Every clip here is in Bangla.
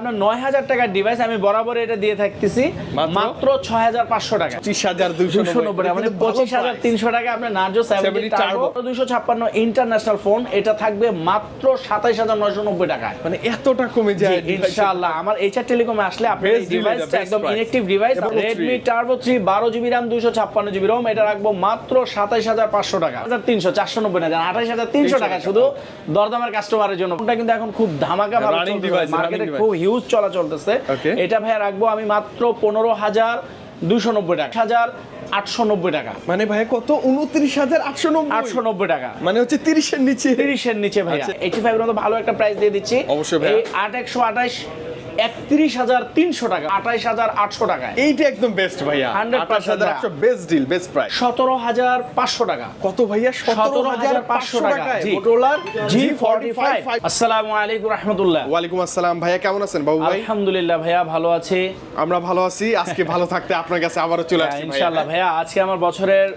আপনার নয় হাজার টাকার ডিভাইস আমি বরাবর এটা দিয়ে থাকতেছি। মাত্র? ছয় হাজার পাঁচশো টাকা। পঁচিশ হাজার দুশো নব্বই। মানে পঁচিশ হাজার তিনশো টাকা আপনার নার্জো। দুশো ছাপ্পান্ন ইন্টারন্যাশনাল ফোন এটা থাকবে মাত্র সাতাইশ হাজার নয়শো নব্বই টাকায়। মানে এতটা কমে যায় ইনশাআল্লাহ আমার এইচআর টেলিকমে আসলে আপনার best একদম inactive device Redmi turbo three বারো জিবি র্যাম দুশো ছাপ্পান্ন জিবি রোম এটা রাখব মাত্র সাতাইশ হাজার পাঁচশো টাকা। হাজার তিনশো চারশো নব্বই আঠাইশ হাজার তিনশো টাকা। শুধু দরদামের কাস্টমারের জন্য। ফোনটা কিন্তু এখন খুব ধামাকা ভালো মার্কেটে খুব হিউজ চলা চলতেছে এটা ভাইয়া রাখব আমি মাত্র পনেরো হাজার দুশো নব্বই টাকা। হাজার আটশো নব্বই টাকা। মানে ভাই কত? উনত্রিশ হাজার আটশো নব্বই। আটশো নব্বই টাকা। মানে হচ্ছে তিরিশের নিচে। তিরিশের নিচে ভাই আচ্ছা। এইটি ফাইভ মতো ভালো একটা প্রাইস দিয়ে দিচ্ছি। অবশ্যই ভাই আট একশো আঠাশ একত্রিশ হাজার তিনশো টাকা আঠাইশ হাজার আটশো টাকায়। এইটা একদম বেস্ট ভাইয়া। 100% আঠাশ হাজার আটশো বেস্ট ডিল বেস্ট প্রাইস সতেরো হাজার পাঁচশো টাকা। কত ভাইয়া? সতেরো হাজার পাঁচশো মোটোলার জি ফর্টি ফাইভ আসসালামু আলাইকুম রহমতুল্লাহ। ওয়ালাইকুম আসসালাম। ভাইয়া কেমন আছেন বাবু ভাই? আলহামদুলিল্লাহ ভাইয়া ভালো আছে। আমরা ভালো আছি। আজকে ভালো থাকতে আপনার কাছে আবারও চলে আসছি ইনশাআল্লাহ ভাইয়া আজকে আমার বছরের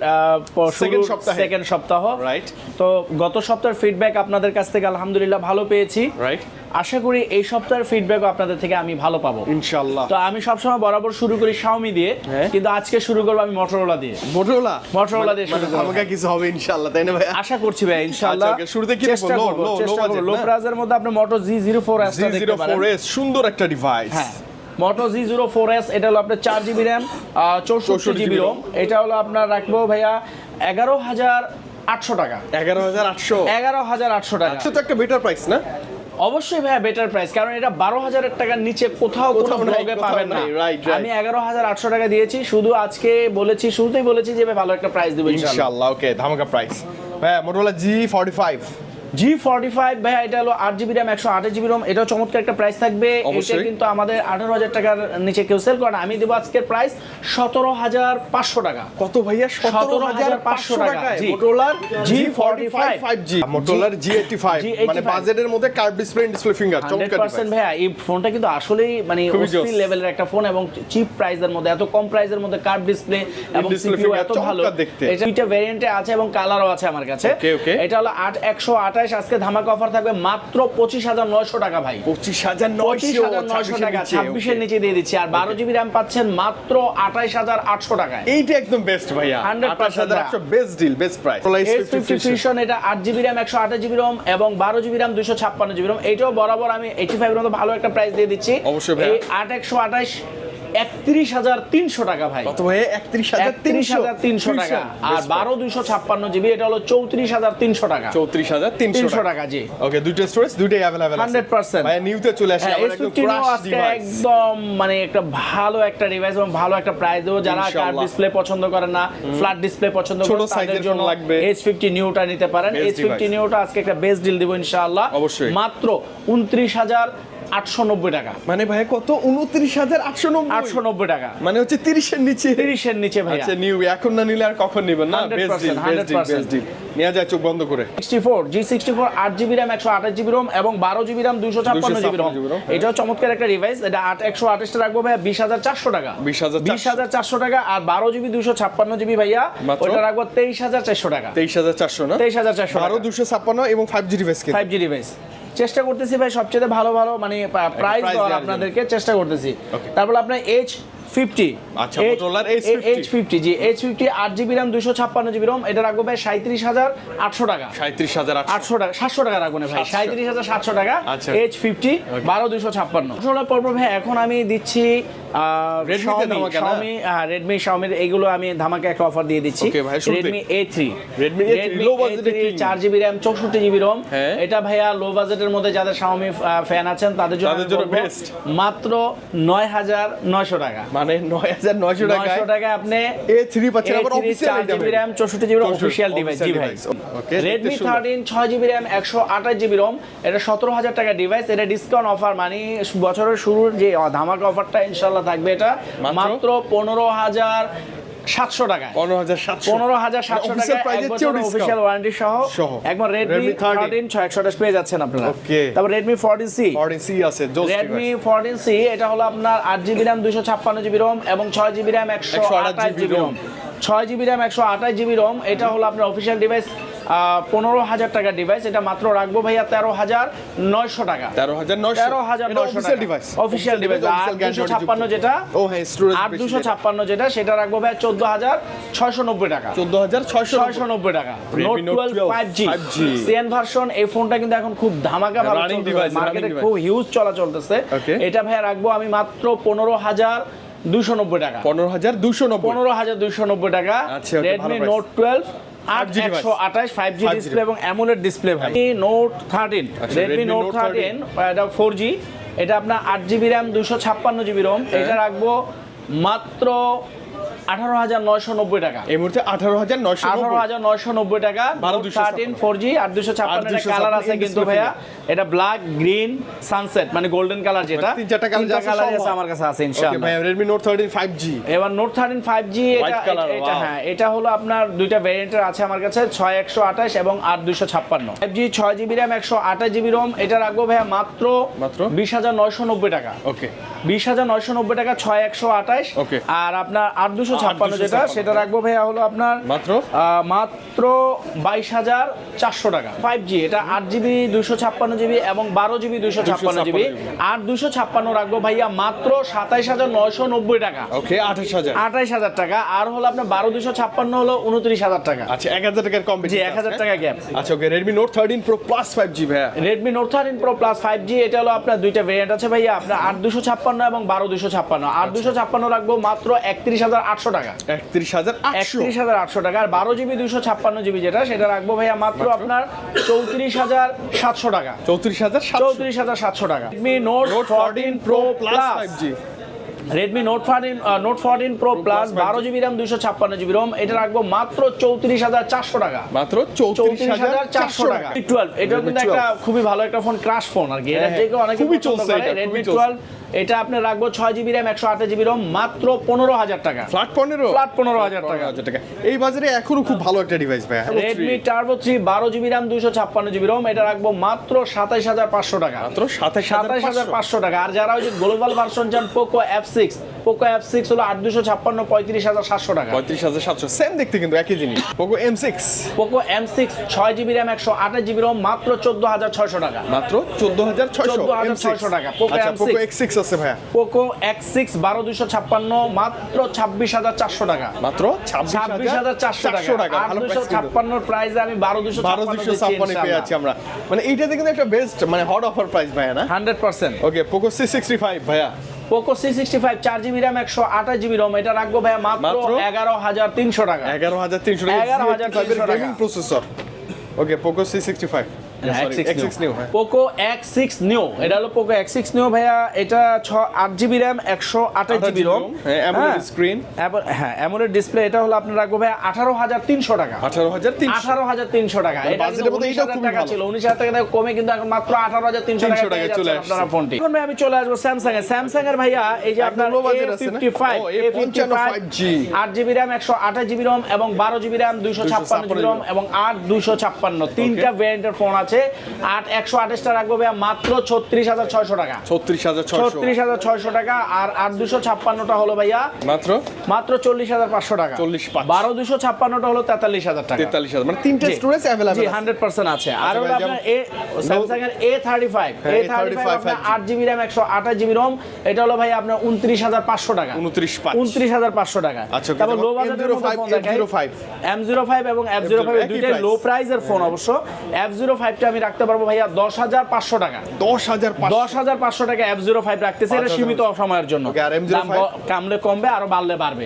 Second সপ্তাহে। সেকেন্ড সপ্তাহ। রাইট তো গত সপ্তাহের ফিডব্যাক আপনাদের কাছ থেকে আলহামদুলিল্লাহ ভালো পেয়েছি। রাইট আশা করি এই সপ্তাহের ফিডব্যাকও আপনাদের থেকে আমি ভালো পাবো। ইনশাআল্লাহ। তো আমি সবসময় বরাবর শুরু করি শাওমি দিয়ে হ্যাঁ। কিন্তু আজকে শুরু করব আমি মটোরোলা দিয়ে। মোটোলা Motorola দিয়ে শুরু করব। আমাকে কিছু হবে ইনশাআল্লাহ তাই না ভাইয়া? আশা করছি ভাই ইনশাআল্লাহ। আচ্ছা, শুরুতে কি চেষ্টা? করব চেষ্টা low লো? প্রাইজের মধ্যে আপনি Moto G zero four S G zero four S সুন্দর একটা ডিভাইস হ্যাঁ Moto G zero four S এটা হলো আপনার চার জিবি র্যাম চৌষট্টি 64 জিবি রোম এটা হলো আপনার রাখব ভাইয়া এগারো হাজার আটশো টাকা। এগারো হাজার আটশো। এগারো হাজার আটশো টাকা। তো একটা বেটার প্রাইস না? অবশ্যই ভাইয়া বেটার প্রাইস কারণ এটা বারো হাজার টাকার নিচে কোথাও কোনো কোথাও ব্লগে পাবেন না. আমি এগারো হাজার আটশো টাকা দিয়েছি শুধু আজকে বলেছি শুরুতেই বলেছি যে ভাই ভালো একটা প্রাইস দেবো ইনশাল্লাহ ওকে ধামাকা প্রাইস হ্যাঁ Motorola G forty five G forty five ভাইয়া এটা হলো আট জিবি র্যাম একশো আঠাশ জিবি রোম এটাও চমৎকার একটা প্রাইস থাকবে। এটা কিন্তু আমাদের আঠারো হাজার টাকার নিচে কেউ সেল করে না। আমি দেবো আজকের প্রাইস সতেরো হাজার পাঁচশো টাকা। কত ভাইয়া? সতেরো হাজার পাঁচশো 17,500 টাকায়। G. মোটোলার G forty five five G মোটোলার G eighty five মানে বাজেটের মধ্যে কার্ভ ডিসপ্লে ডিসপ্লে ফিঙ্গার চমৎকার পার্সেন্ট ভাইয়া এই ফোনটা কিন্তু আসলেই মানে অস্থির লেভেলের একটা ফোন এবং চিপ প্রাইসের মধ্যে এত কম প্রাইসের মধ্যে কার্ভ ডিসপ্লে এবং সিপিইউ এত ভালো। দেখতে। এটা দুইটা ভেরিয়েন্টে আছে এবং কালারও আছে আমার কাছে. এটা হলো আট একশো আঠাশ আজকে ধামাকা অফার থাকবে মাত্র পঁচিশ হাজার নয়শো টাকা ভাই। পঁচিশ হাজার পঁচিশ নয়শো হাজার নয়শো টাকা ছাব্বিশের নিচে দিয়ে দিচ্ছি। আর বারো জিবি র্যাম পাচ্ছেন মাত্র আঠাইশ হাজার আটশো টাকায়। এইটা একদম বেস্ট ভাইয়া। 100% হাজার একশো best deal best price S fifty fusion এটা আট জিবি র্যাম একশো আঠাশ জিবি রোম এবং বারো জিবি র্যাম দুশো ছাপ্পান্ন জিবি রোম এইটাও বরাবর আমি এইটি ফাইভ মতো ভালো একটা প্রাইস দিয়ে দিচ্ছি। অবশ্যই আট একশো আঠাশ একত্রিশ হাজার তিনশো টাকা ভাই। কত ভাইয়া একত্রিশ হাজার একত্রিশ হাজার তিনশো টাকা। আর বারো দুশো ছাপ্পান্ন জিবি এটা হলো চৌত্রিশ হাজার তিনশো টাকা। চৌত্রিশ হাজার তিনশো টাকা। জি। ওকে দুইটা স্টোরেজ দুইটাই অ্যাভেলেবেল 100% ভাইয়া নিউতে চলে আসে হ্যাঁ এস একদম মানে একটা ভালো একটা ডিভাইস এবং ভালো একটা প্রাইস দেবো। যারা কার ডিসপ্লে পছন্দ করে না ফ্ল্যাট ডিসপ্লে পছন্দ করে তাদের size-এর জন্য লাগবে। এইচ ফিফটি নিউটা নিতে পারেন। এইচ ফিফটি নিউটা আজকে একটা বেস্ট ডিল দিব ইনশাআল্লাহ অবশ্যই। মাত্র উনত্রিশ হাজার আটশো নব্বই টাকা। মানে ভাইয়া কত? উনত্রিশ হাজার আটশো নব্বই। আটশো নব্বই টাকা। মানে হচ্ছে তিরিশের নিচে। তিরিশের নিচে ভাইয়া। আচ্ছা নিউ এখন না নিলে আর কখন নিবেন? না best deal best deal best deal নেওয়া যায় চোখ বন্ধ করে। Sixty four G sixty four আট জিবি র্যাম একশো আঠাশ জিবি রোম এবং বারো জিবি র্যাম দুশো ছাপ্পান্ন জিবি রোম 256 এটাও চমৎকার একটা ডিভাইস এটা আট একশো আঠাশটা রাখব ভাইয়া বিশ হাজার চারশো টাকা। 20,400 বিশ হাজার চারশো টাকা আর বারো জিবি দুশো ছাপ্পান্ন জিবি ভাইয়া ওটা রাখব তেইশ হাজার চারশো টাকা। তেইশ হাজার চারশো না? তেইশ হাজার চারশো বারো দুশো ছাপ্পান্ন এবং five G device five G device চেষ্টা করতেছি ভাই সবচেয়ে ভালো ভালো মানে প্রাইস দেওয়ার আপনাদেরকে চেষ্টা করতেছি. তারপর আপনার এইচ ফিফটি আচ্ছা, Motorola H50 H fifty G H fifty আট জিবি র্যাম দুশো ছাপ্পান্ন জিবি রোম এটা রাখব ভাই সাঁত্রিশ হাজার আটশো টাকা। সাঁত্রিশ হাজার আটশো। আটশো টাকা সাতশো টাকা রাখব না ভাই সাঁত্রিশ হাজার সাতশো টাকা আচ্ছা। এইচ ফিফটি বারো দুশো ছাপ্পান্ন। আসলে পর্ব ভাই এখন আমি দিচ্ছি রেডমি শাওমির এইগুলো আমি ধামাকা একটা অফার দিয়ে দিচ্ছি। Redmi A three Redmi A3, low budget এ king। চার জিবি র্যাম চৌষট্টি জিবি রোম হ্যাঁ। এটা ভাইয়া লো বাজেটের মধ্যে যাদের শাওমি ফ্যান আছেন তাদের জন্য। মাত্র নয় হাজার নয়শো টাকা। মানে নয় হাজার নয়শো টাকায়। নয়শো টাকায় আপনি এ থ্রি পাচ্ছেন আবার অফিসিয়াল চার জিবি র্যাম চৌষট্টি জিবি অফিসিয়াল ডিভাইস জি ভাই। ওকে রেডমি থার্টিন ছয় জিবি র্যাম একশো আঠাশ জিবি রোম এটা সতেরো হাজার টাকা ডিভাইস এটা ডিসকাউন্ট অফার মানে বছরের শুরুর যে ধামাকা অফারটা ইনশাল্লাহ থাকবে এটা। মাত্র? মাত্র পনেরো সাতশো টাকায়। পনেরো হাজার সাতশো। পনেরো হাজার সাতশো official টাকা price এক এর বছর চেয়েও discount। অফিসিয়াল ওয়ারেন্টি সহ। একবার Redmi 13 থার্টিন ছয় একশো আঠাশ পেয়ে যাচ্ছেন আপনারা। Okay. তারপর রেডমি ফোরটিন সি আছে জোস রেডমি ফোরটিন সি এটা হলো আপনার আট জিবি র্যাম দুশো ছাপ্পান্ন জিবি রোম এবং ছয় জিবি র্যাম একশো 128 আঠাশ GB জিবি রোম ছয় জিবি র্যাম একশো আঠাশ জিবি রোম এটা হলো আপনার অফিসিয়াল ডিভাইস পনেরো হাজার টাকা ডিভাইস এটা মাত্র রাখব ভাইয়া তেরো হাজার নয়শো টাকা। তেরো হাজার তেরো হাজার নয়শো অফিসিয়াল ডিভাইস অফিসিয়াল ডিভাইস আর দুশো ছাপ্পান্ন যেটা ও হ্যাঁ আর দুশো ছাপ্পান্ন যেটা সেটা রাখব ভাই চোদ্দ হাজার ছয়শো নব্বই টাকা। চোদ্দ হাজার ছয়শো ছয়শো নব্বই টাকা। Note twelve five G 5G CN version এই ফোনটা কিন্তু এখন খুব ধামাকা ভালো মার্কেটে খুব হিউজ চলা চলতেছে এটা ভাই রাখব আমি মাত্র পনেরো হাজার দুশো নব্বই টাকা। পনেরো হাজার দুশো নব্বই। পনেরো হাজার দুশো নব্বই টাকা। রেডমি নোট টুয়েলভ আট 5G একশো আঠাশ ফাইভ জি ডিসপ্লে এবং অ্যামোলেড ডিসপ্লে ভাই। Note thirteen Redmi note thirteen এটা ফোর জি এটা আপনার আট জিবি র্যাম দুশো ছাপ্পান্ন জিবি রোম হ্যাঁ। এটা রাখব মাত্র আঠারো হাজার নয়শো নব্বই টাকা। এই মুহূর্তে আঠারো হাজার নয়শো আঠারো হাজার নয়শো নব্বই টাকা। 12 থার্টিন ফোর জি আর দুশো ছাপ্পান্ন কালার আছে কিন্তু ভাইয়া। এটা ব্ল্যাক গ্রিন সানসেট মানে গোল্ডেন কালার যেটা। তিন চারটা কালার আছে আমার কাছে আছে ইনশাআল্লাহ। ভাই নোট থার্টিন ফাইভ জি এবার নোট থার্টিন ফাইভ জি এটা এটা হ্যাঁ এটা হলো আপনার দুইটা ভ্যারিয়েন্টের আছে আমার কাছে ছয় একশো আঠাশ এবং আট দুইশো ছাপ্পান্ন। ফাইভ জি ছয় জিবি র্যাম একশো আঠাশ জিবি রোম এটা রাখব ভাইয়া মাত্র মাত্র? বিশ হাজার নয়শো নব্বই টাকা। ওকে বিশ হাজার নয়শো নব্বই টাকা ছয় একশো আঠাশ। Okay. আর আপনার আট দুশো ছাপ্পান্ন যেটা সেটা রাখব ভাইয়া হলো আপনার মাত্র? মাত্র বাইশ হাজার চারশো টাকা। ফাইভ জি এটা আট জিবি দুশো ছাপ্পান্ন জিবি এবং বারো জিবি দুশো ছাপ্পান্ন জিবি। 256 আর দুশো ছাপ্পান্ন রাখব ভাইয়া মাত্র সাতাইশ হাজার নয়শো নব্বই টাকা। ওকে আঠাশ হাজার। আঠাইশ হাজার টাকা। আর হলো আপনার বারো দুশো ছাপ্পান্ন হলো উনত্রিশ হাজার টাকা। আচ্ছা এক হাজার টাকার কম জি এক হাজার টাকা গ্যাপ আচ্ছা okay Redmi note thirteen pro plus five G ভাইয়া। Redmi note thirteen pro plus five G এটা হলো আপনার দুইটা ভেরিয়েন্ট আছে ভাইয়া। আপনার আট দুশো ছাপ্পান্ন এবং বারো দুশো ছাপ্পান্ন। আট দুশো ছাপ্পান্ন রাখব মাত্র একত্রিশ হাজার আটশো টাকা। একত্রিশ হাজার একত্রিশ হাজার আটশো টাকা। আর বারো জিবি দুশো ছাপ্পান্ন জিবি যেটা সেটা রাখব ভাইয়া মাত্র আপনার চৌত্রিশ হাজার সাতশো টাকা। চৌত্রিশ হাজার চৌত্রিশ হাজার সাতশো টাকা। Redmi note fourteen pro plus five G Redmi note fourteen note fourteen pro plus 5G বারো জিবি র্যাম দুশো ছাপ্পান্ন জিবি রোম এটা রাখব মাত্র চৌত্রিশ হাজার চারশো টাকা। মাত্র চৌত্রিশ হাজার চারশো টাকা। টুয়েলভ Redmi কিন্তু একটা খুবই ভালো একটা ফোন ক্রাশ ফোন আর কি। এটা যে কেউ অনেকে খুবই চলছে রেডমি টুয়েলভ এটা আপনি রাখব ছয় জিবি র্যাম একশো আঠাশ জিবি রোম মাত্র পনেরো হাজার টাকা। ফ্ল্যাট পনেরো? 15,000 টাকা। হাজার টাকা। এই বাজারে এখনও খুব ভালো একটা ডিভাইস ভাই। রেডমি টার্বো থ্রি বারো জিবি র্যাম দুশো ছাপ্পান্ন জিবি রোম এটা রাখব মাত্র সাতাইশ হাজার পাঁচশো টাকা। মাত্র সাতাশ সাতাইশ হাজার পাঁচশো। টাকা। আর যারা ওই যে গ্লোবাল ভার্সন চান Poco F six Poco F six হলো আট দুশো ছাপ্পান্ন পঁয়ত্রিশ হাজার সাতশো টাকা। পঁয়ত্রিশ হাজার সাতশো। সেম দেখতে কিন্তু একই জিনিস। Poco M six Poco M six ছয় জিবি র্যাম একশো আঠাশ জিবি রোম মাত্র চোদ্দ হাজার ছয়শো টাকা। মাত্র চোদ্দ হাজার ছয়শো টাকা, Poco M6 Poco X six আছে ভাইয়া? পোকো এক্স সিক্স বারো দুশো ছাপ্পান্ন মাত্র ছাব্বিশ হাজার চারশো টাকা। মাত্র ছাব্বিশ হাজার চারশো টাকা। ভালো দুশো। ছাপ্পান্নর প্রাইসে আমি বারো দুশো বারো দুশো ছাপ্পান্ন পেয়ে যাচ্ছি আমরা। মানে এইটাতে কিন্তু একটা বেস্ট মানে হট অফার প্রাইস ভাইয়া না? Hundred percent. Okay Poco C sixty five ভাইয়া। পোকো সি সিক্সটি ফাইভ চার জিবি র্যাম একশো আঠাশ জিবি রোম এটা রাখব ভাইয়া মাত্র? এগারো হাজার তিনশো টাকা। এগারো হাজার তিনশো টাকা। 11,300 টাকা। Processor okay Poco C sixty five X six Neo হ্যাঁ। পোকো এক্স সিক্স নিউ এটা হলো পোকো এক্স সিক্স নিউ ভাইয়া। এটা ছ আট জিবি র্যাম একশো আঠাশ জিবি রোম হ্যাঁ AMOLED screen। হ্যাঁ অ্যামোলেড ডিসপ্লে এটা হলো আপনার রাখব ভাইয়া আঠারো হাজার তিনশো টাকা। আঠারো হাজার আঠারো হাজার তিনশো টাকা। মানে এটা উনিশ হাজার টাকা। ছিল। উনিশ হাজার টাকা কমে কিন্তু এখন মাত্র আঠারো হাজার তিনশো টাকা চলে আপনারা ফোনটি। এখন ভাই আমি চলে আসব স্যামসাং এ স্যামসাং এর ভাইয়া এই যে আপনার ফিফটি ফাইভ ও, এ ফিফটি ফাইভ A55G আট জিবি র্যাম একশো আঠাশ জিবি রোম এবং বারো জিবি র্যাম দুইশো ছাপ্পান্ন জিবি রোম এবং আট দুইশো ছাপ্পান্ন। তিনটা ভ্যারিয়েন্টের ফোন আছে আট একশো আঠাশটা রাখব ভাইয়া মাত্র ছত্রিশ হাজার ছয়শো টাকা। ছত্রিশ হাজার ছত্রিশ হাজার ছয়শো টাকা আর আট দুশো ছাপ্পান্নটা হলো ভাইয়া মাত্র? মাত্র চল্লিশ হাজার পাঁচশো টাকা। 40,500 বারো দুশো ছাপ্পান্নটা হলো তেতাল্লিশ হাজার টাকা। তেতাল্লিশ হাজার মানে তিনটা জি। স্টোরেজ জি অ্যাভেলেবল হান্ড্রেড পার্সেন্ট আছে। আর হলো আপনার এ স্যামসাং এর A thirty five A thirty five 35 আপনার 5G আট জিবি র্যাম একশো আঠাশ জিবি রোম এটা হলো ভাই আপনার উনত্রিশ হাজার পাঁচশো টাকা। উনত্রিশ উনত্রিশ হাজার পাঁচশো টাকা। আচ্ছা, তারপর লো বাজেটের মধ্যে M05, ফোন দেখাই। এম জিরো ফাইভ এবং এফ জিরো ফাইভ দুইটাই। লো প্রাইসের ফোন অবশ্য। এফ জিরো ফাইভটা আমি রাখতে পারব ভাইয়া দশ হাজার পাঁচশো টাকা। দশ হাজার দশ হাজার পাঁচশো টাকা এফ জিরো ফাইভ রাখতেছে এটা সীমিত সময়ের জন্য। Okay, আর M05? দাম ব- কামলে কমবে আরও বাড়লে বাড়বে।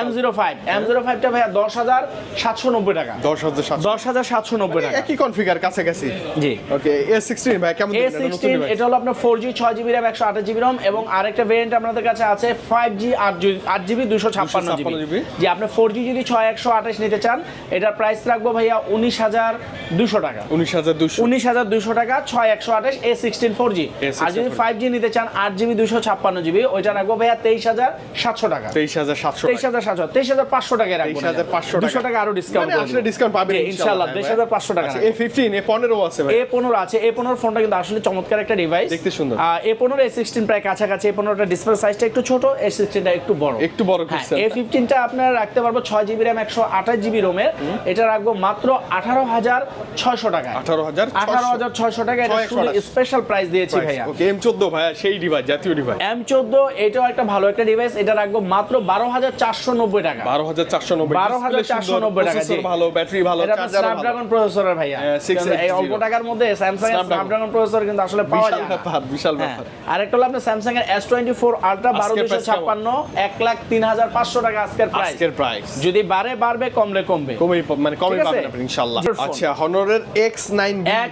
M zero five M zero ফাইভটা ভাইয়া দশ হাজার সাতশো নব্বই টাকা। দশ হাজার দশ হাজার সাতশো নব্বই টাকা। একই কনফিগার কাছাকাছি। জি। ওকে এ সিক্সটিন ভাই কেমন এ সিক্সটিন এটা হলো আপনার ফোর জি ছয় জিবি র্যাম একশো আঠাশ জিবি রম এবং আরেকটা ভেরিয়েন্ট আপনাদের কাছে আছে ফাইভ জি আট জি আট জিবি দুশো ছাপ্পান্ন জিবি যে আপনি ফোর জি যদি ছয় একশো আঠাশ নিতে চান এটার প্রাইস রাখব ভাইয়া উনিশ হাজার দুশো টাকা। টাকা। উনিশ হাজার দুশো উনিশ হাজার দুশো টাকা ছয় একশো আঠাশ এ সিক্সটিন ফোর জি আর যদি ফাইভ জি নিতে চান আট জিবি দুশো ছাপ্পান্ন জিবি ওইটা রাখব ভাইয়া তেইশ হাজার সাতশো টাকা। তেইশ হাজার সাতশো তেইশ হাজার সাতশো তেইশ হাজার পাঁচশো টাকা রাখব 23,500 দুশো টাকা। আরও ডিসকাউন্ট মানে আসলে ডিসকাউন্ট পাবেন ইনশাল্লাহ তেইশ হাজার পাঁচশো টাকা এ ফিফটিন এ পনেরো আছে এ পনেরো আছে এ পনেরো ফোনটা কিন্তু আসলে চমৎকার একটা ডিভাইস দেখতে সুন্দর। এ পনেরো এ সিক্সটিন প্রায় কাছাকাছি এ পনেরোটা ডিসপ্লে সাইজটা একটু ছোট এ সিক্সটিনটা একটু বড়। একটু বড় এ ফিফটিনটা আপনার রাখতে পারব ছয় জিবি র্যাম একশো আঠাশ জিবি রোমের এটা রাখব মাত্র আঠারো হাজার ছয়শো টাকা আঠারো হাজার আঠারো হাজার ছয়শো টাকা এটা শুধু স্পেশাল প্রাইস দিয়েছি ভাইয়া। ওকে এম চোদ্দ ভাইয়া সেই ডিভাইস জাতীয় ডিভাইস এম চোদ্দ এটাও একটা ভালো একটা ডিভাইস এটা রাখব মাত্র বারো হাজার চারশো নব্বই টাকা বারো হাজার চারশো নব্বই 12,490 টাকা, জি। ভালো ব্যাটারি ভালো চার্জার ভালো। স্ন্যাপড্রাগন প্রসেসরের ভাইয়া। হ্যাঁ, 680 কিন্তু এই অল্প টাকার মধ্যে স্যামসাং এর স্ন্যাপড্রাগন প্রসেসর কিন্তু আসলে পাওয়া যায় ব্যাপার বিশাল হ্যাঁ ব্যাপার। আর একটা হলো আপনার স্যামসাং এর এস টোয়েন্টি ফোর আলট্রা বারো দুশো ছাপ্পান্ন এক লাখ তিন হাজার পাঁচশো টাকা আজকের প্রাইস আজকের প্রাইস যদি বাড়ে বাড়বে কমলে কমবে। কমে মানে কমে পাবেন আপনি ইনশাআল্লাহ আচ্ছা হনরের এক্স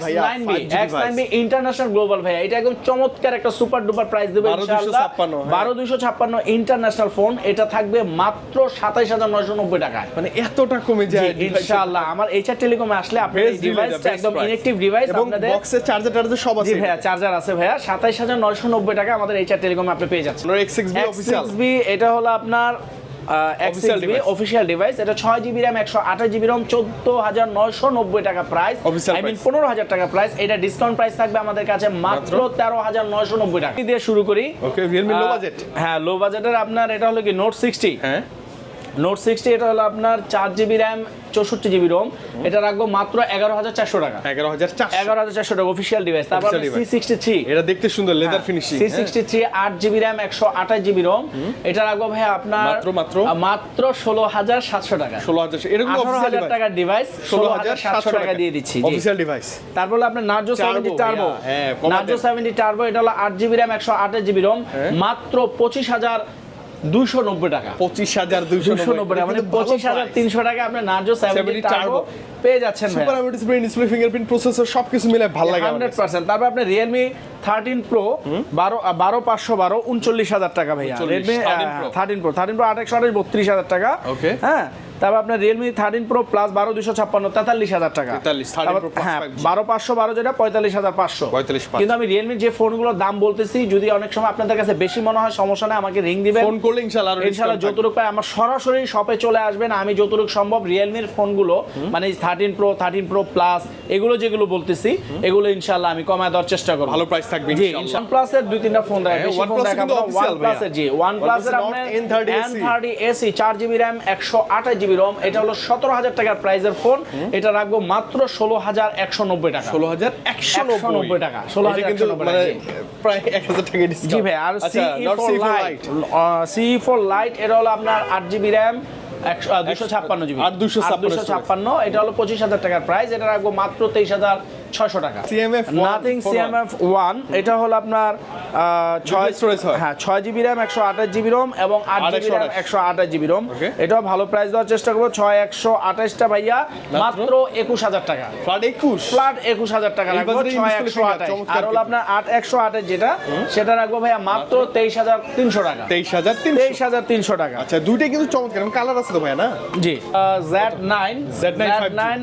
ভাইয়া nine B 5G X nine B device। International global ভাইয়া। এটা একদম চমৎকার একটা সুপার ডুপার প্রাইস দেবে 12,256 হ্যাঁ। ইন্টারন্যাশনাল ফোন এটা থাকবে মাত্র টাকায়। মানে এতটা কমে যায়। ইনশাআল্লাহ। আমার এইচআর টেলিকমে আসলে আপনার ডিভাইসটা একদম price। ডিভাইস আপনাদের চার্জার টার্জার সব আছে। ভাইয়া চার্জার আছে ভাইয়া। সাতাইশ হাজার নয়শো নব্বই টাকা আমাদের এইচআর টেলিকমে আপনি পেয়ে যাচ্ছেন। এটা হলো আপনার। অফিসিয়াল ডিভাইস এটা ছয় জিবি র্যাম একশো আঠাশ জিবি রম চোদ্দ হাজার নয়শো নব্বই টাকা প্রাইস আই মিন পনেরো হাজার টাকা প্রাইস এটা ডিসকাউন্ট প্রাইস থাকবে আমাদের কাছে মাত্র? তেরো হাজার নয়শো নব্বই টাকা। দিয়ে শুরু করি ওকে রিয়েলমি লো বাজেট হ্যাঁ লো বাজেটের আপনার এটা হলো কি নোট সিক্সটি হ্যাঁ। নোট সিক্সটি এটা হলো আপনার চার জিবি র্যাম চৌষট্টি জিবি রোম এটা রাখব মাত্র এগারো হাজার চারশো টাকা। এগারো হাজার এগারো হাজার চারশো টাকা অফিসিয়াল ডিভাইস তারপর সি সিক্সটি থ্রি এটা দেখতে সুন্দর leather finishing C sixty three আট জিবি র্যাম একশো আঠাশ জিবি রোম এটা রাখব ভাই আপনার মাত্র, মাত্র? মাত্র ষোলো হাজার সাতশো টাকা। ষোলো হাজার কিন্তু আঠারো হাজার টাকার ডিভাইস ষোলো হাজার সাতশো টাকা। দিয়ে দিচ্ছি। অফিসিয়াল ডিভাইস তারপর হলো আপনার Narzo seventy turbo. Narzo seventy turbo এটা হলো আট জিবি র্যাম একশো আঠাশ জিবি রোম হ্যাঁ। মাত্র পঁচিশ হাজার দুশো নব্বই টাকা। পঁচিশ হাজার দুশো নব্বই। টাকা মানে পঁচিশ হাজার তিনশো টাকা আপনার নার্জো সেভেন্টি টার্বো পেয়ে যাচ্ছেন super AMOLED display display fingerprint processor সবকিছু মিলে ভালো লাগে আমার হান্ড্রেড কাছে। পার্সেন্ট। তারপর আপনি রিয়েলমি থার্টিন প্রো বারো বারো পাঁচশো বারো উনচল্লিশ হাজার টাকা ভাইয়া। 39, Redmi 13 Pro। Thirteen pro thirteen pro আঠাশশো আঠাশ বত্রিশ হাজার টাকা। ওকে হ্যাঁ? তারপর আপনার রিয়েলমি থার্টিন প্রো প্লাস বারো দুশো ছাপ্পান্ন তেতাল্লিশ হাজার টাকা। 43, 13 তারপর- Pro plus হ্যাঁ বারো পাঁচশো বারো যেটা পঁয়তাল্লিশ হাজার পাঁচশো। কিন্তু আমি রিয়েলমির যে ফোনগুলোর দাম বলতেছি যদি অনেক সময় আপনাদের কাছে বেশি মনে হয় সমস্যা নেই আমাকে রিং দিবেন। ফোন করলে ইনশাআল্লাহ আরও ইনশাআল্লাহ যতটুকু পাই আমার সরাসরি শপে চলে আসবেন আমি যতটুকু সম্ভব রিয়েলমির ফোনগুলো মানে thirteen pro thirteen pro plus এগুলো যেগুলো বলতেছি এগুলো ইনশাআল্লাহ আমি কমায় দেওয়ার চেষ্টা করব। ভালো প্রাইস থাকবে জি ওয়ান প্লাসের দুই তিনটা ফোন হ্যাঁ, বেশি ফোন দেখাবো কিন্তু না official ওয়ান প্লাসের। জি ওয়ান প্লাসের আপনার এন থার্টি এসি চার জিবি র্যাম একশো আঠাশ জিবি রম এটা হলো সতেরো হাজার টাকার প্রাইজের ফোন এটা রাখব মাত্র ষোলো হাজার একশো নব্বই টাকা। ষোলো হাজার একশো নব্বই। টাকা, 16,190 এটা কিন্তু টাকা, প্রায় এক হাজার টাকা জি ভাই আর CE Nord four C lite CE four lite এটা হলো আপনার আট জিবি র্যাম দুশো ছাপ্পান্ন জিবি। আর দুশো ছাপ্পান্ন এটা হলো পঁচিশ হাজার টাকার প্রাইস এটা রাখব মাত্র তেইশ হাজার ছয়শো টাকা। One, নাথিং সিএমএফ ওয়ান এটা হলো আপনার ছয় storage হয়। ছয় জিবি র্যাম একশো আঠাশ জিবি রোম এবং আট জিবি র্যাম একশো আঠাশ। GB ROM. এটাও ভালো প্রাইস দেওয়ার চেষ্টা করব ছয় একশো আঠাশটা ভাইয়া মাত্র? একুশ হাজার টাকা। ফ্লাড একুশ? ফ্ল্যাট একুশ হাজার টাকা রাখব ছয় একশো আঠাশ। আর হলো আপনার আট একশো আঠাশ যেটা সেটা রাখব ভাইয়া মাত্র তেইশ হাজার তিনশো টাকা। তেইশ হাজার তেইশ হাজার তিনশো টাকা। আচ্ছা দুইটাই কিন্তু চমৎকার কালার আছে তো ভাইয়া না? জি। Z nine Z9 5G nine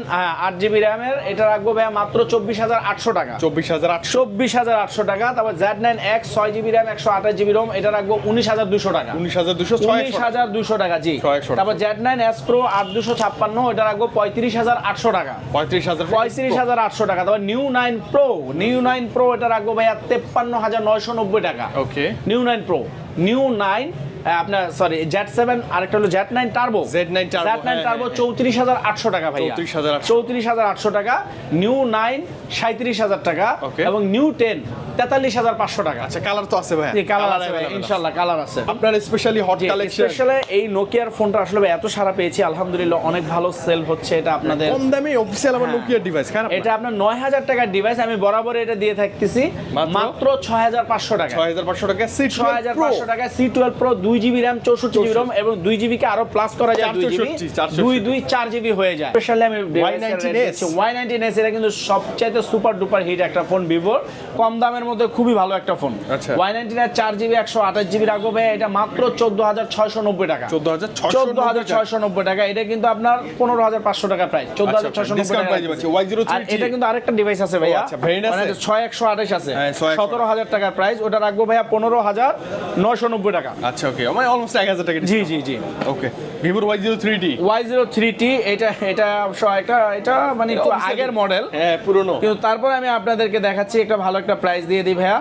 আট জিবি র্যামের এটা রাখব ভাইয়া মাত্র চব্বিশ হাজার আটশো টাকা। চব্বিশ হাজার চব্বিশ হাজার আটশো টাকা তারপর জেড নাইন এক্স ছয় জিবি র্যাম একশো আঠাশ জিবি রোম এটা রাখব উনিশ হাজার দুশো টাকা। উনিশ হাজার দুশো উনিশ হাজার দুশো টাকা জি। 600 তারপর জেড নাইন এস প্রো আট দুশো ছাপ্পান্ন এটা রাখব পঁয়ত্রিশ হাজার আটশো টাকা। পঁয়ত্রিশ হাজার। পঁয়ত্রিশ হাজার আটশো টাকা তারপর Neo nine pro Neo nine pro এটা রাখব ভাইয়া তেপ্পান্ন হাজার নয়শো নব্বই টাকা। Okay Neo nine pro Neo nine আপনার সরি জেড সেভেন আরেকটা হলো Z nine turbo Z9 Turbo, Z nine হ্যাঁ, টার্বো হ্যাঁ, চৌত্রিশ হাজার আটশো টাকা ভাই 34,800 চৌত্রিশ হাজার আটশো টাকা নিউ নাইন সাঁত্রিশ হাজার টাকা এবং নিউ টেন তেতাল্লিশ হাজার পাঁচশো টাকা। আচ্ছা কালার তো আছে ভাইয়া। কালার আছে ইনশাল্লাহ কালার আছে। আপনার স্পেশালি হট কালেকশন স্পেশালি এই নোকিয়ার ফোনটা আসলে এত সারা পেয়েছি আলহামদুলিল্লাহ অনেক ভালো সেল হচ্ছে এটা আপনাদের কম দামে অফিসিয়াল আমার হ্যাঁ। নোকিয়ার ডিভাইস খারাপ এটা আপনার নয় হাজার টাকার ডিভাইস আমি বরাবর এটা দিয়ে থাকতেছি। মাত্র? ছয় হাজার পাঁচশো টাকা ছয় হাজার পাঁচশো টাকা সিট ছয় হাজার পাঁচশো টাকা সি টুয়েলভ প্রো দুই জিবি র্যাম চৌষট্টি জিবি রম এবং দুই জিবি কে আরও প্লাস করা যায়। দুই জিবি 464, 464 দুই দুই চার জিবি হয়ে যায়। স্পেশালি আমি Y19s ওয়াই নাইনটিন এস এটা কিন্তু সবচাইতে সুপার ডুপার হিট একটা ফোন ভিভোর কম দামের মধ্যে খুবই ভালো একটা ফোন আচ্ছা। ওয়াই নাইনটিন এর চার জিবি একশো আঠাশ জিবি রাখব ভাই। এটা মাত্র চোদ্দ হাজার ছয়শো নব্বই টাকা। চোদ্দ হাজার চোদ্দ হাজার ছয়শো নব্বই টাকা। এটা কিন্তু আপনার পনেরো হাজার পাঁচশো টাকা প্রাইস চোদ্দ হাজার আচ্ছা, ছয়শো নব্বই টাকা price পাচ্ছি। Y03T আর এটা কিন্তু আরেকটা ডিভাইস আছে ভাইয়া। আচ্ছা? মানে ছয় একশো আঠাশ আছে। হ্যাঁ, 6128 সতেরো হাজার টাকার প্রাইস ওটা রাখব ভাইয়া পনেরো হাজার নয়শো নব্বই টাকা। আচ্ছা ওকে মানে অলমোস্ট এক হাজার টাকা জি জি জি। ওকে ভিভোর Y zero three D Y zero three T এটা এটা একটা এটা মানে একটু আগের মডেল হ্যাঁ পুরনো। কিন্তু তারপরে আমি আপনাদেরকে দেখাচ্ছি একটা ভালো একটা প্রাইস দিয়ে দিই ভাইয়া।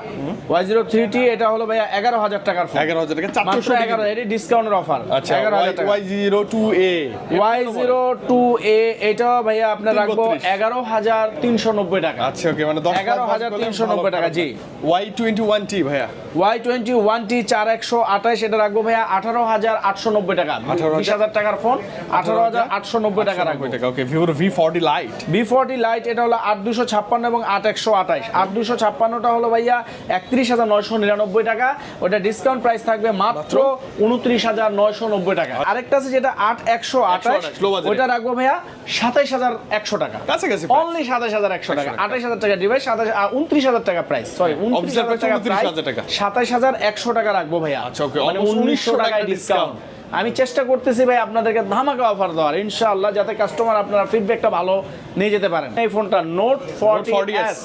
ওয়াই জিরো থ্রি টি এটা হলো ভাইয়া এগারো হাজার টাকার এগারো হাজার টাকা চারশো এগারো এটি ডিসকাউন্টের অফার আচ্ছা এগারো হাজার টাকা। Y zero two A Y zero two A এটা ভাইয়া আপনার রাখব 332 এগারো হাজার তিনশো নব্বই টাকা। আচ্ছা ওকে মানে এগারো হাজার তিনশো নব্বই টাকা, জি। ওয়াই টোয়েন্টি ওয়ান টি ভাইয়া। ওয়াই টোয়েন্টি ওয়ান টি চার একশো আঠাশ এটা রাখব ভাইয়া আঠারো হাজার আটশো নব্বই টাকা। বিশ হাজার টাকার ফোন আঠারো হাজার আটশো নব্বই টাকা রাখব। টাকা ওকে ভিভোর V forty lite V forty lite এটা হলো আট দুশো ছাপ্পান্ন এবং আট একশো আঠাশ। আট দুশো ছাপ্পান্নটা হলো ভাইয়া একত্রিশ হাজার নয়শো নিরানব্বই টাকা। ওটা ডিসকাউন্ট প্রাইস থাকবে মাত্র উনত্রিশ হাজার নয়শো নব্বই টাকা। আরেকটা আছে যেটা আট একশো আঠাশ 128, low budget। ওটা রাখব ভাইয়া সাতাইশ হাজার একশো টাকা। কাছাকাছি অনলি সাতাইশ হাজার একশো টাকা। আঠাইশ হাজার টাকা ডিভাইস সাতাশ উনত্রিশ হাজার টাকা প্রাইস সরি উনত্রিশ হাজার টাকা সাতাইশ হাজার একশো টাকা রাখব ভাইয়া। আচ্ছা, মানে উনিশশো 1900 টাকায় টাকা ডিসকাউন্ট discount। আমি চেষ্টা করতেছি ভাই আপনাদেরকে ধামাকা অফার দেওয়ার। ইনশাআল্লাহ যাতে কাস্টমার আপনারা ফিডব্যাকটা ভালো নিয়ে যেতে পারেন। এই ফোনটা note forty 40S S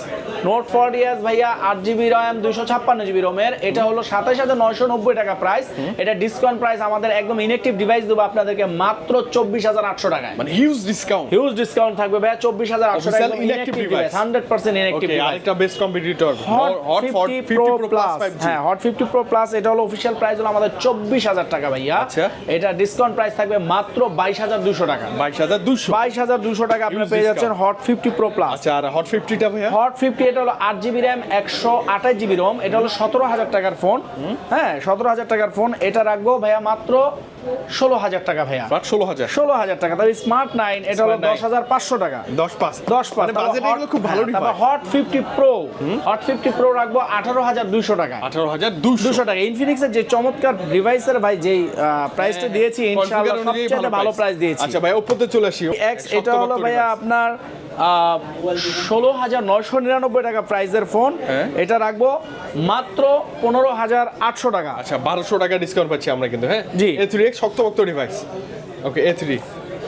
note forty S ভাইয়া আট জিবি র্যাম দুইশো ছাপ্পান্ন জিবি রোমের এটা হলো সাতাশ হাজার নয়শো নব্বই টাকা প্রাইস এটা ডিসকাউন্ট প্রাইস আমাদের একদম ইনেকটিভ ডিভাইস দেবো আপনাদেরকে মাত্র চব্বিশ হাজার আটশো টাকায়। মানে হিউজ ডিসকাউন্ট হিউজ ডিসকাউন্ট থাকবে ভাইয়া চব্বিশ হাজার আটশো টাকা inactive device। Hundred percent inactive আরেকটা best competitor hot fifty pro plus হ্যাঁ হট ফিফটি প্রো প্লাস এটা হলো অফিসিয়াল প্রাইস হলো আমাদের চব্বিশ হাজার টাকা ভাইয়া। আচ্ছা। এটা ডিসকাউন্ট প্রাইস থাকবে মাত্র বাইশ হাজার দুশো টাকা। বাইশ হাজার দুশো? বাইশ হাজার দুশো টাকা Huge পেয়ে যাচ্ছেন হট ফিফটি প্রো প্লাস আচ্ছা আর হট ফিফটিটা ভাইয়া? হট ফিফটি এটা হলো আট জিবি র্যাম একশো আঠাশ জিবি রোম এটা হলো সতেরো হাজার টাকার ফোন হ্যাঁ সতেরো হাজার টাকার ফোন এটা রাখব ভাইয়া মাত্র ষোলো হাজার টাকা ভাইয়া। ষোলো হাজার। ষোলো হাজার টাকা তবে স্মার্ট নাইন এটা হলো Smart 9 দশ হাজার পাঁচশো টাকা। দশ পাঁচ। দশ পাঁচ মানে খুব ভালো hot fifty pro hot fifty pro রাখব আঠারো হাজার দুশো টাকা আঠারো হাজার দুশো। দুশো টাকা। ইনফিনিক্সের যে চমৎকার ডিভাইসের ভাই যেই প্রাইসটা দিয়েছি ইনশাআল্লাহ সবচেয়ে ভালো প্রাইস দিয়েছি। আচ্ছা ভাই ওপোতে চলে আসি। এক্স এটা হলো ভাইয়া আপনার ষোলো হাজার নয়শো নিরানব্বই টাকা প্রাইসের ফোন হ্যাঁ। এটা রাখব মাত্র পনেরো হাজার আটশো টাকা। আচ্ছা বারোশো টাকা ডিসকাউন্ট পাচ্ছি আমরা কিন্তু হ্যাঁ? জি। এ থ্রি এক্স শক্ত ডিভাইস ওকে এ থ্রি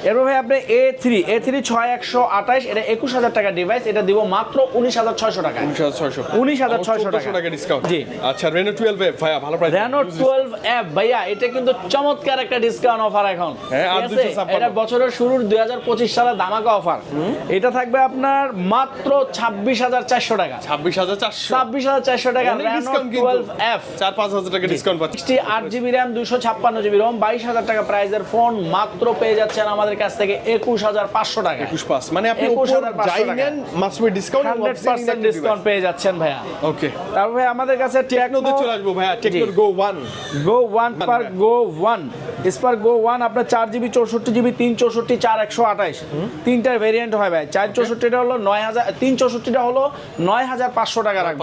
এরপর ভাই আপনি এ থ্রি এ থ্রি ছয় একশো আঠাশ এটা একুশ হাজার টাকা ডিভাইস এটা দিব মাত্র উনিশ হাজার ছয়শো টাকা। উনিশ হাজার ছয়শো 19,600 টাকা। টাকা ডিসকাউন্ট জি। আচ্ছা রেনো টুয়েলভ ভাইয়া ভালো প্রাইস রেনো টুয়েলভ অ্যাপ ভাইয়া এটা কিন্তু চমৎকার একটা ডিসকাউন্ট অফার এখন। হ্যাঁ, আর ঠিক আছে? 256 এটা বছরের শুরুর দুই হাজার পঁচিশ সালের দামাকা অফার এটা থাকবে আপনার মাত্র ছাব্বিশ হাজার চারশো টাকা। ছাব্বিশ হাজার চারশো। ছাব্বিশ হাজার চারশো টাকা রেনো টুয়েলভ অ্যাপ চার পাঁচ হাজার টাকা ডিসকাউন্ট পাচ্ছি। আট জিবি র্যাম দুশো ছাপ্পান্ন জিবি রোম বাইশ হাজার টাকা প্রাইসের ফোন মাত্র পেয়ে যাচ্ছেন আমাদের কাছ থেকে একুশ হাজার পাঁচশো টাকা। একুশ পাঁচ মানে আপনি 21,500 যাই টাকা। নেন must be discount hundred percent discount পেয়ে যাচ্ছেন ভাইয়া। ওকে তারপরে আমাদের কাছে টেকনোতে চলে আসব ভাইয়া টেকনোর গো ওয়ান গো ওয়ান পার go one spare go one আপনার চার জিবি চৌষট্টি জিবি তিন চৌষট্টি চার একশো আঠাইশ। তিনটার ভেরিয়েন্ট হয় ভাই চার চৌষট্টিটা হলো নয় হাজার তিন চৌষট্টিটা হলো নয় হাজার পাঁচশো টাকা রাখব।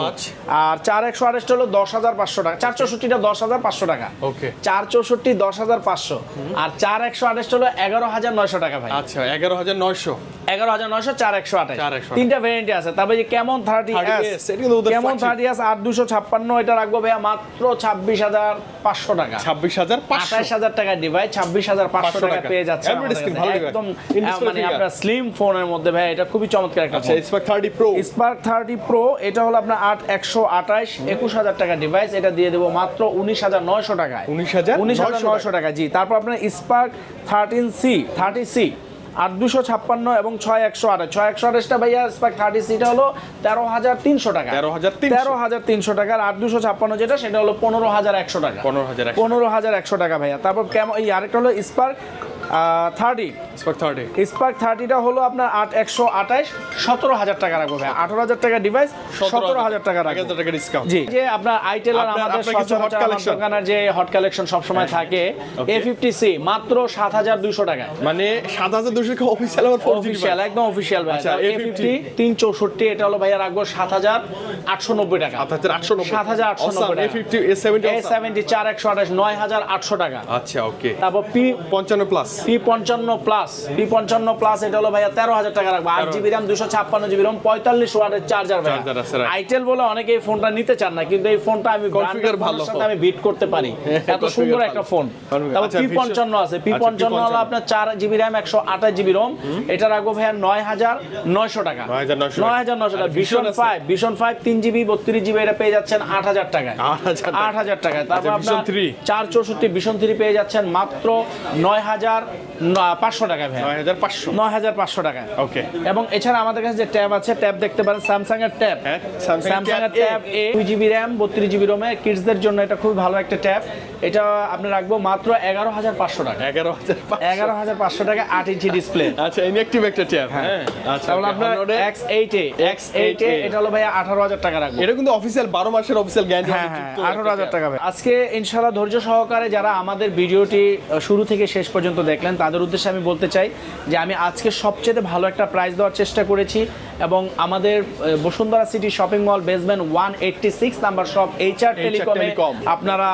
আর চার একশো আঠাশটা হলো দশ হাজার পাঁচশো টাকা। চার চৌষট্টিটা দশ হাজার পাঁচশো টাকা। ওকে চার চৌষট্টি দশ হাজার পাঁচশো। আর চার একশো আঠাশটা হলো এগারো হাজার নয়শো টাকা ভাই। আচ্ছা এগারো হাজার নয়শো। এগারো হাজার নয়শো চার একশো আঠাশ। তিনটা আছে। তারপরে যে কেমন থার্টি 30S, এটা কিন্তু ওদের কেমন থার্টি এস আট দুশো ছাপ্পান্ন এটা রাখব ভাইয়া মাত্র ছাব্বিশ হাজার পাঁচশো টাকা। ছাব্বিশ হাজার আঠাশ হাজার টাকা ডিভাইস ছাব্বিশ হাজার পাঁচশো টাকা। পেয়ে যাচ্ছে। একদম মানে আপনার স্লিম ফোনের মধ্যে ভাই এটা খুবই চমৎকার একটা Spark thirty pro Spark thirty pro এটা হলো আপনার আট একশো আঠাশ একুশ হাজার টাকা ডিভাইস এটা দিয়ে দেবো মাত্র উনিশ হাজার নয়শো টাকায়। 19,900 উনিশ হাজার নয়শো টাকা জি। তারপর আপনার Spark thirteen C thirty C আট দুশো ছাপ্পান্ন এবং ছয় একশো আঠাশ। ছয় একশো আঠাশটা ভাইয়া স্পাক থার্টি সিটা হলো তেরো হাজার তিনশো টাকা। তেরো হাজার তেরো হাজার তিনশো টাকা আর দুশো ছাপ্পান্ন যেটা সেটা হলো পনেরো হাজার একশো টাকা। পনেরো হাজার পনেরো হাজার একশো টাকা ভাইয়া। তারপর কেমন এই আরেকটা হলো Spark thirty Spark thirty Spark থার্টিটা হলো আপনার আট একশো আঠাশ সতেরো হাজার টাকা রাখব ভাই আঠারো হাজার টাকা ডিভাইস সতেরো হাজার টাকা রাখব টাকা ডিসকাউন্ট জি যে আপনার আইটেল আর আমাদের collection? দোকানের যে হট কালেকশন সবসময় থাকে এ ফিফটি সি মাত্র সাত হাজার দুইশো টাকা। মানে সাত হাজার দুশো অফিসিয়াল অফিসিয়াল একদম অফিসিয়াল ভাই। আচ্ছা, এ ফিফটি তিন চৌষট্টি এটা হলো ভাইয়া রাখব সাত হাজার আটশো নব্বই টাকা। সাত হাজার আটশো সাত হাজার আটশো নব্বই এ সেভেন্টি চার একশো আঠাশ নয় হাজার আটশো টাকা। আচ্ছা ওকে তারপর পি পঞ্চান্ন প্লাস পি পঞ্চান্ন প্লাস পি পঞ্চান্ন প্লাস এটা হলো ভাইয়া তেরো হাজার টাকা রাখব। আট জিবি র্যাম দুশো ছাপ্পান্ন জিবি র্যাম পঁয়তাল্লিশ ওয়াটের চার্জার ভাইয়া. আইটেল বলে অনেকে এই ফোনটা নিতে চান না কিন্তু এই ফোনটা আমি। আমি বিট করতে পারি। এত সুন্দর একটা ফোন তারপর আচ্ছা, পি পঞ্চান্ন আছে। পি আচ্ছা, পঞ্চান্ন। হলো আপনার চার জিবি র্যাম একশো আঠাশ জিবি রোম এটা রাখব ভাইয়া নয় হাজার নয়শো টাকা। নয় হাজার নয়শো টাকা। আছে? ফাইভ ভিশন ফাইভ তিন জিবি বত্রিশ জিবি এটা পেয়ে যাচ্ছেন আট হাজার টাকায়। আট হাজার টাকায়। তারপর আচ্ছা, আপনার চার চৌষট্টি ভিশন থ্রি পেয়ে যাচ্ছেন মাত্র নয় হাজার পাঁচশো টাকায় ভাই নয় হাজার পাঁচশো। নয় হাজার পাঁচশো টাকায়। ওকে। এবং এছাড়া আমাদের কাছে যে ট্যাব আছে ট্যাব দেখতে পারেন স্যামসাং এর ট্যাব। হ্যাঁ, স্যামসাং এর ট্যাব এ। দুই জিবি র্যাম বত্রিশ জিবি রোমে কিডসদের জন্য এটা খুব ভালো একটা ট্যাব। এটা আপনি রাখব মাত্র এগারো হাজার পাঁচশো টাকা এগারো হাজার এগারো হাজার পাঁচশো টাকা আট ইঞ্চি ডিসপ্লে আচ্ছা ইনঅ্যাক্টিভ একটা ট্যাব হ্যাঁ। আচ্ছা তাহলে আপনার X eight A X eight A এটা হলো ভাইয়া আঠারো হাজার টাকা রাখব। এটা কিন্তু অফিসিয়াল বারো মাসের অফিসিয়াল গ্যারান্টি হ্যাঁ হ্যাঁ আঠারো হাজার টাকা। আজকে ইনশাল্লাহ ধৈর্য সহকারে যারা আমাদের ভিডিওটি শুরু থেকে শেষ পর্যন্ত দেখলেন। তাদের উদ্দেশ্যে আমি বলতে চাই যে আমি আজকে সবচেয়ে ভালো একটা প্রাইস দেওয়ার চেষ্টা করেছি। এবং আমাদের Bashundhara city shopping mall basement one eighty six number shop HR টেলিকমে telecom. আপনারা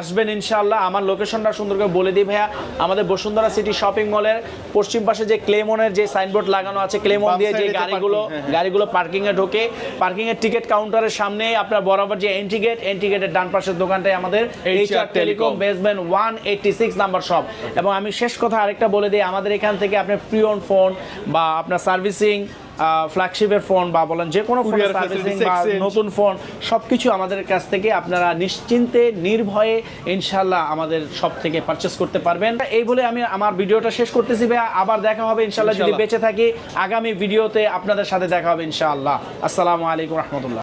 আসবেন ইনশাল্লাহ আমার লোকেশনটা সুন্দর করে বলে দিই ভাইয়া। আমাদের বসুন্ধরা সিটি শপিং মলের পশ্চিম পাশে যে ক্লেমনের যে সাইনবোর্ড লাগানো আছে ক্লেমন দিয়ে যে গাড়িগুলো হ্যাঁ, গাড়িগুলো পার্কিংয়ে ঢোকে। পার্কিংয়ের টিকিট কাউন্টারের সামনে আপনার বরাবর যে এন্ট্রি গেট এন্ট্রি গেটের ডান পাশের দোকানটাই আমাদের HR telecom basement one eighty six number shop এবং আমি শেষ কথা আরেকটা বলে দিই। আমাদের এখান থেকে আপনার প্রিয়ন ফোন বা আপনার সার্ভিসিং ফ্ল্যাগশিপের ফোন বা বলেন যে কোনো ফোনের সার্ভিসিং বা নতুন ফোন সব কিছু আমাদের কাছ থেকে আপনারা নিশ্চিন্তে নির্ভয়ে ইনশাল্লাহ আমাদের সব থেকে পারচেস করতে পারবেন। এই বলে আমি আমার ভিডিওটা শেষ করতেছি ভাই আবার দেখা হবে ইনশাল্লাহ যদি বেঁচে থাকি। আগামী ভিডিওতে আপনাদের সাথে দেখা হবে ইনশাআল্লাহ। আসসালামু আলাইকুম রহমতুল্লাহ।